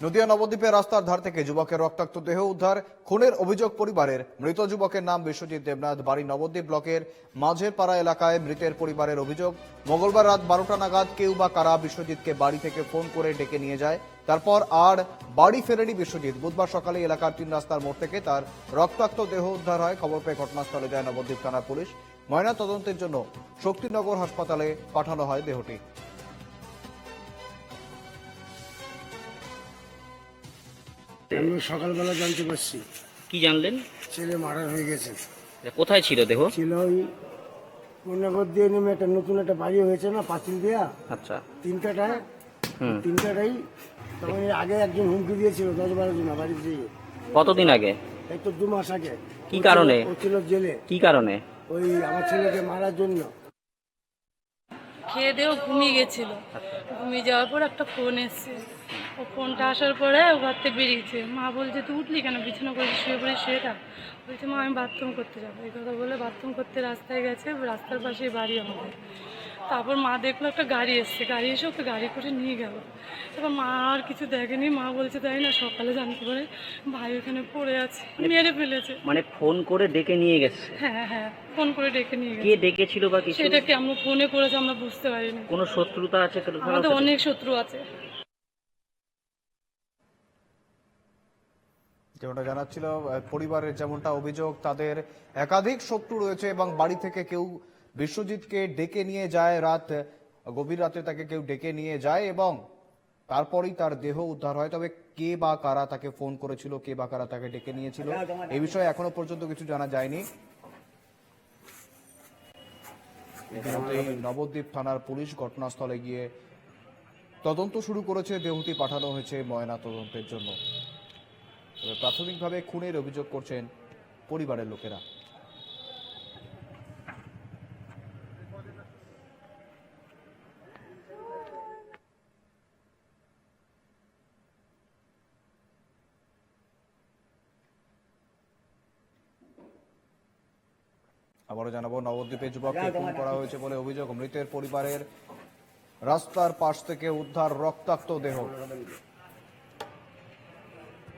নদিয়া নবদ্বীপের রাস্তার ধার থেকে যুবকের রক্তাক্ত দেহ উদ্ধার, খুনের অভিযোগ পরিবারের মৃত যুবকের নাম বিশ্বজিৎ দেবনাথ, বাড়ি নবদ্বীপ ব্লকের মাঝের পাড়া এলাকায় মৃতের পরিবারের অভিযোগ। মঙ্গলবার রাত বারোটা নাগাদ কেউ বা কারা বিশ্বজিৎকে বাড়ি থেকে ফোন করে ডেকে নিয়ে যায়। তারপর আর বাড়ি ফেরেনি বিশ্বজিৎ। বুধবার সকালে এলাকার তিন রাস্তার মোড় থেকে তার রক্তাক্ত দেহ উদ্ধার হয়। খবর পেয়ে ঘটনাস্থলে যায় নবদ্বীপ থানার পুলিশ। ময়না তদন্তের জন্য শক্তিনগর হাসপাতালে পাঠানো হয় দেহটি। আমি সকালবেলা জানতে পারছি। কি জানলেন? ছেলে মারা হয়ে গেছে। কোথায় ছিল দেহ? ছিল ওই পূর্ণগর দিয়ে নেমে একটা নতুন একটা বাড়ি হয়েছে না পাঁচিল দেয়া? আচ্ছা। তিনটাটায়। হুম। তিনটাটাই। তখন এর আগে একজন হুমকি দিয়েছিল দশ বারো জন বাড়ি দিয়ে। কতদিন আগে? এই তো দু মাস আগে। কি কারণে? ও ছিল জেলে। কি কারণে? ওই আমার ছেলেকে মারার জন্য। খেয়ে দিয়েও ঘুমিয়ে গেছিল। ঘুমিয়ে যাওয়ার পর একটা ফোন এসছে। ও ফোনটা আসার পরে ও ঘর থেকে বেরিয়েছে। মা বলছে তুই উঠলি কেন? বিছানা করে শুয়ে পড়ে শুয়ে থাক। বলছে মা আমি বাথরুম করতে যাব। এই কথা বলে বাথরুম করতে রাস্তায় গেছে রাস্তার পাশেই বাড়ি আমাদের। তারপর মা দেখল একটা গাড়ি এসছে। গাড়ি এসে ওকে গাড়ি করে নিয়ে গেল। তারপর মা আর কিছু দেখেনি। মা বলছে তাই না সকালে জানতে পারে ভাই ওখানে পড়ে আছে মেরে ফেলেছে। মানে ফোন করে ডেকে নিয়ে গেছে? হ্যাঁ হ্যাঁ ফোন করে ডেকে নিয়ে কে গেছে। ডেকেছিল বা কিছু? সেটাকে আমরা ফোনে করেছে আমরা বুঝতে পারিনি। কোনো শত্রুতা আছে? আমাদের অনেক শত্রু আছে। যেমনটা জানাচ্ছিল পরিবারের যেমনটা অভিযোগ, তাদের একাধিক শত্রু রয়েছে এবং বাড়ি থেকে কেউ বিশ্বজিৎকে ডেকে নিয়ে যায় রাত, গভীর রাতে তাকে কেউ ডেকে নিয়ে যায় এবং তারপরেই তার দেহ উদ্ধার হয়। তবে কে বা কারা তাকে ফোন করেছিল, কে বা কারা তাকে ডেকে নিয়েছিল, এই বিষয়ে এখনও পর্যন্ত কিছু জানা যায়নি। নবদ্বীপ থানার পুলিশ ঘটনাস্থলে গিয়ে তদন্ত শুরু করেছে। দেহটি পাঠানো হয়েছে ময়না তদন্তের জন্য। তবে প্রাথমিকভাবে খুনের অভিযোগ করছেন পরিবারের লোকেরা। আবারও জানাব নবদ্বীপে যুবককে খুন করা হয়েছে বলে অভিযোগ মৃতের পরিবারের রাস্তার পাশ থেকে উদ্ধার রক্তাক্ত দেহ।